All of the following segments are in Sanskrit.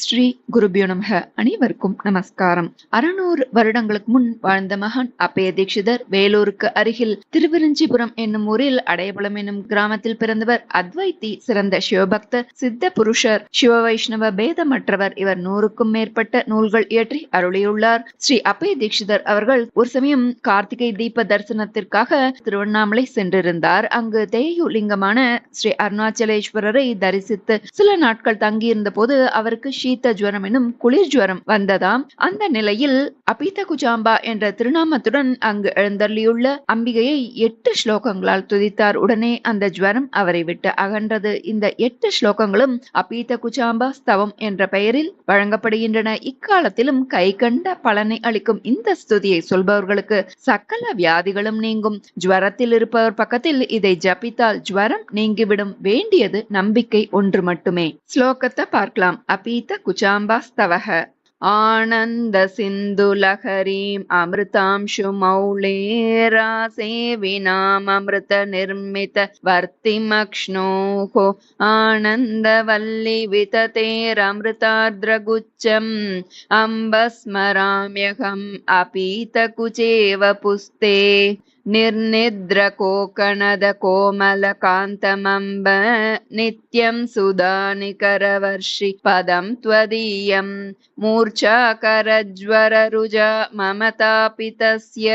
ஸ்ரீ குருபியோ நமக. அனைவருக்கும் நமஸ்காரம். அறுநூறு வருடங்களுக்கு முன் வாழ்ந்த மகான் அப்பய தீட்சிதர் வேலூருக்கு அருகில் திருவிருஞ்சிபுரம் என்னும் ஊரில் அடையபுலம் என்னும் கிராமத்தில் பிறந்தவர் அத்வைத்தி சிறந்த சிவபக்தர் சித்த புருஷர் சிவ வைஷ்ணவ பேதமற்றவர். இவர் நூறுக்கும் மேற்பட்ட நூல்கள் இயற்றி அருளியுள்ளார். ஸ்ரீ அப்பய தீட்சிதர் அவர்கள் ஒரு சமயம் கார்த்திகை தீப தரிசனத்திற்காக திருவண்ணாமலை சென்றிருந்தார். அங்கு தேயு லிங்கமான ஸ்ரீ அருணாச்சலேஸ்வரரை தரிசித்து சில நாட்கள் தங்கியிருந்த போது அவருக்கு சீத்த ஜுவரம் எனும் குளிர் ஜுவரம் வந்ததாம். அந்த நிலையில் அபித குஜாம்பா என்ற திருநாமத்துடன் அங்கு எழுந்தள்ளியுள்ள அம்பிகையை எட்டு ஸ்லோகங்களால் துதித்தார். உடனே அந்த ஜுவரம் அவரை விட்டு அகன்றது. இந்த எட்டு ஸ்லோகங்களும் அபீத குஜாம்பா ஸ்தவம் என்ற பெயரில் வழங்கப்படுகின்றன. இக்காலத்திலும் கை கண்ட பலனை அளிக்கும் இந்த ஸ்துதியை சொல்பவர்களுக்கு சகல வியாதிகளும் நீங்கும். ஜுவரத்தில் இருப்பவர் பக்கத்தில் இதை ஜபித்தால் ஜுவரம் நீங்கிவிடும். வேண்டியது நம்பிக்கை ஒன்று மட்டுமே. ஸ்லோகத்தை பார்க்கலாம். அபீத कुचाम्बास्तवः आनन्दसिन्धुलहरीम् अमृतांशुमौलेरासेविनामृतनिर्मितवर्तिमक्ष्णोः आनन्दवल्लि विततेरमृतार्द्रगुच्छम् अम्ब स्मराम्यहम् अपीतकुचेव पुस्ते निर्निद्रकोकणदकोमलकान्तमम्ब नित्यं सुधानिकरवर्षि पदं त्वदीयम् मूर्छाकरज्वररुजा ममतापि तस्य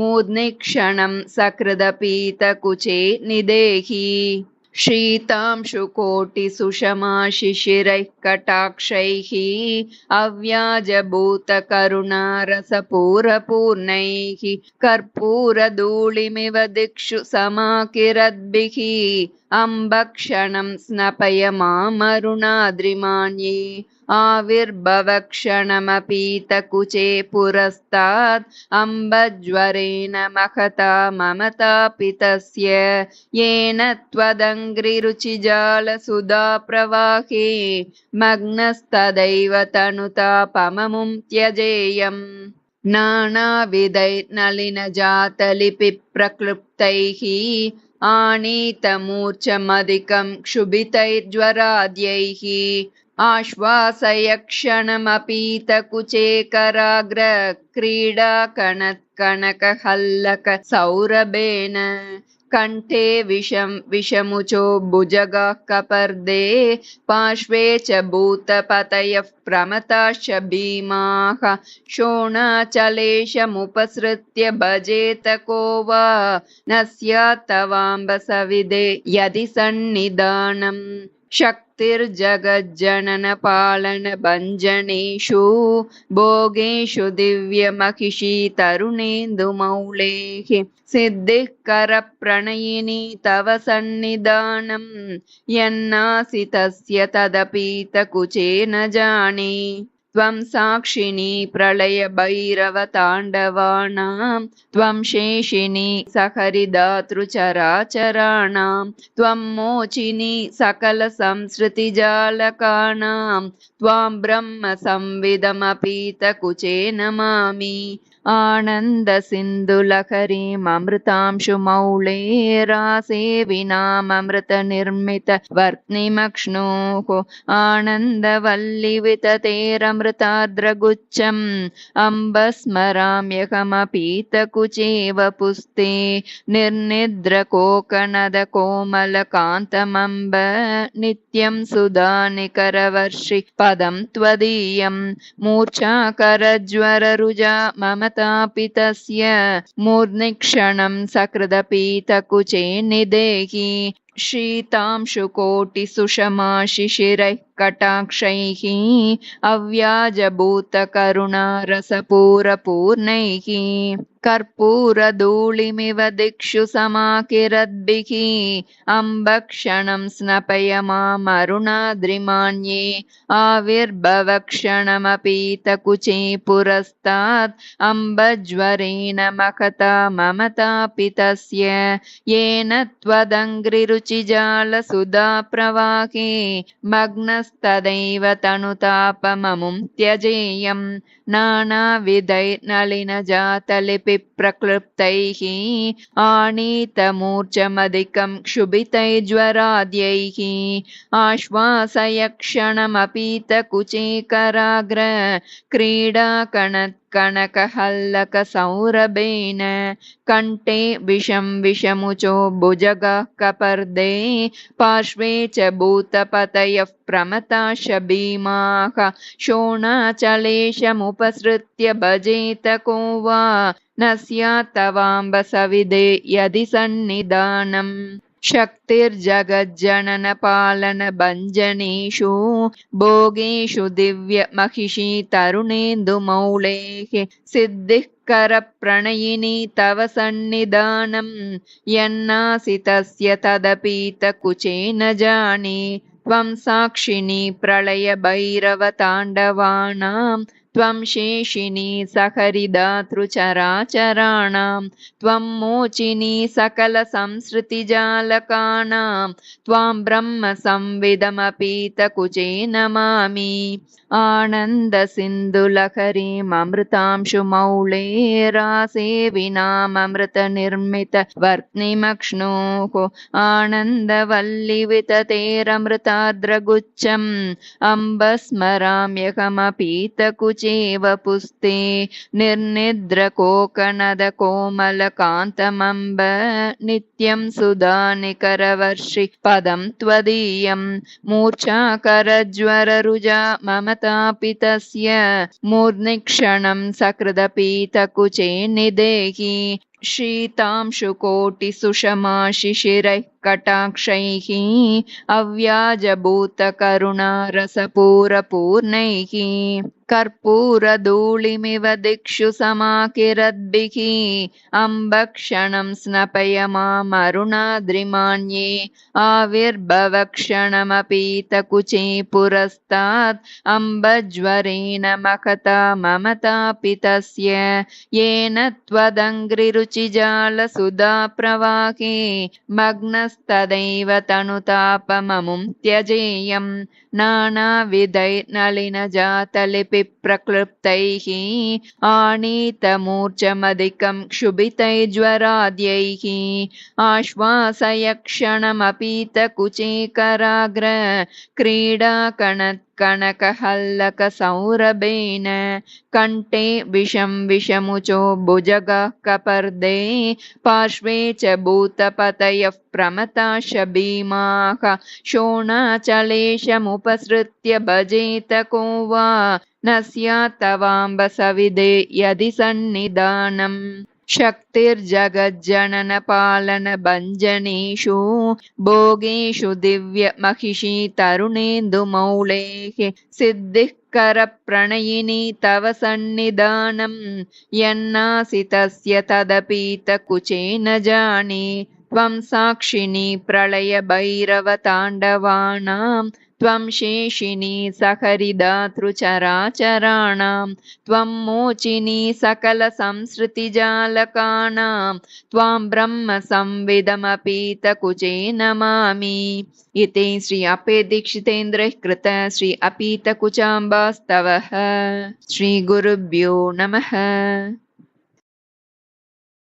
मूर्निक्षणं सकृदपीतकुचे निदेहि शीतांशुकोटिसुषमाशिशिरैः कटाक्षैः अव्याजभूतकरुणारसपूरपूर्णैः कर्पूरधूളിमिव दिक्षु समाकिरद्भिः अम्बक्षणं स्नपय मामरुणाद्रिमान्ये आविर्भवक्षणमपीतकुचे पुरस्तात् अम्बज्वरेण महता ममतापि तस्य येन त्वदङ्घ्रिरुचिजालसुधा प्रवाहे मग्नस्तदैव तनुतापममुं त्यजेयम् नानाविधैर्नलिनजातलिपिप्रक्लृप्तैः आनीतमूर्छमधिकं क्षुभितैर्ज्वराद्यैः आश्वासय क्षणमपीतकुचे कराग्र क्रीडाकणत्कणकहल्लकसौरभेन कण्ठे विषं विषमुचो भुजगाः कपर्दे पार्श्वे च भूतपतयः प्रमताश्च भीमाः शोणाचलेशमुपसृत्य भजेत को वा न स्यात् तवाम्बसविदे यदि सन्निधानम् शक्तिर्जगज्जननपालनभञ्जनेषु भोगेषु दिव्यमहिषी तरुणेन्दुमौलेः सिद्धिः करप्रणयिनी तव सन्निधानम् यन्नासि तस्य तदपीतकुचे न जाने त्वं साक्षिणी प्रलयभैरवताण्डवानां त्वं शेषिणी सहरिदातृचराचराणां त्वं मोचिनी सकलसंसृतिजालकानां त्वां ब्रह्म संविदमपीतकुचे नमामि आनन्दसिन्धुलहरीममृतांशुमौलेरासेविनाममृतनिर्मितवर्त्निमक्ष्णोः आनन्दवल्लिविततेरमृताद्रगुच्छम् अम्ब स्मराम्यहमपीतकुचेव पुस्ते। निर्निद्रकोकणदकोमलकान्तमम्ब नित्यं सुधानिकरवर्षि पदं त्वदीयम्। मूर्छाकरज्वररुजा ममतापि तस्य मूर्निक्षणं सकृदपीतकुचे निदेहि। शीतांशुकोटिसुषमाशिशिरैः कटाक्षैः अव्याजभूतकरुणारसपूरपूर्णैः। कर्पूरधूளிमिव दिक्षु समाकिरद्भिः। अम्बक्षणं स्नपय मामरुणाद्रिमान्ये आविर्भवक्षणमपीतकुचे पुरस्तात् अम्बज्वरेण महता ममतापि तस्य येन त्वदङ्घ्रिरुचिजालसुधा प्रवाहे मग्नस्तदैव तनुतापममुं त्यजेयम् नानाविधैर्नलिनजातलिपि प्रक्लृप्तैः आनीतमूर्छमधिकं क्षुभितैज्वराद्यैः आश्वासय क्षणमपीतकुचेकराग्र क्रीडाकण कनकहल्लकसौरभेन कण्ठे विषं विषमुचो भुजगः कपर्दे पार्श्वे च भूतपतयः प्रमताश भीमाः शोणाचलेशमुपसृत्य भजेत को वा न स्यात् तवाम्ब सविदे यदि सन्निधानम् शक्तिर्जगज्जननपालनभञ्जनेषु भोगेषु दिव्यमहिषी तरुणेन्दुमौलेः सिद्धिः करप्रणयिनी तव सन्निधानं यन्नासि तस्य तदपीतकुचे न जाने त्वं साक्षिणी प्रलयभैरवताण्डवानां त्वं शेषिनी सहरिदातृचराचराणां त्वं मोचिनी सकलसंसृतिजालकानां त्वां ब्रह्म संविदमपीतकुचे नमामि। आनन्दसिन्धुलहरीममृतांशुमौळे रासेविनाममृतनिर्मितवर्त्निमक्ष्णोः आनन्दवल्लिविततेरमृतार्द्रगुच्छम् अम्ब स्मराम्यहमपीतकुचेव पुस्ते निर्निद्रकोकनदकोमलकान्तमम्ब नित्यं सुधानिकरवर्षि पदं त्वदीयं मूर्छाकरज्वररुजा ममतापि तस्य मूर्निक्षणं सकृदपीतकुचे निदेहि शीतांशुकोटिसुषमाशिशिरैः कटाक्षैः अव्याजभूतकरुणारसपूरपूर्णैः कर्पूरधूलिमिव दिक्षु समाकिरद्भिः। अम्बक्षणं स्नपय मामरुणाद्रिमान्ये आविर्भवक्षणमपीतकुचे पुरस्तात्। अम्बज्वरेण मखता ममतापि तस्य येन त्वदङ्घ्रिरुचिजालसुधा प्रवाहे मग्नस्तदैव तनुतापममुं त्यजेयं नानाविधैर्नलिनजातलिपिप्रक्लृप्तैः आनीतमूर्छमधिकं क्षुभितैज्वराद्यैः आश्वासय क्रीडाकण कनकहल्लकसौरभेन कण्ठे विषं विषमुचो भुजगः कपर्दे पार्श्वे च भूतपतयः प्रमताश भीमाः शोणाचलेशमुपसृत्य भजेत को वा न स्यात् तवाम्ब सविदे यदि सन्निधानम् शक्तिर्जगज्जननपालनभञ्जनेषु भोगेषु दिव्यमहिषी तरुणेन्दुमौलेः सिद्धिः करप्रणयिनी तव सन्निधानं यन्नासि तस्य तदपीतकुचे न जाने त्वं साक्षिणी प्रलयभैरवताण्डवानां त्वं शेषिनी सहरिदातृचराचराणां त्वं मोचिनी सकलसंसृतिजालकानां त्वां ब्रह्म संविदमपीतकुचे नमामि इति श्री अपेदीक्षितेन्द्रैः कृत श्री अपीतकुचाम्बास्तवः। श्रीगुरुभ्यो नमः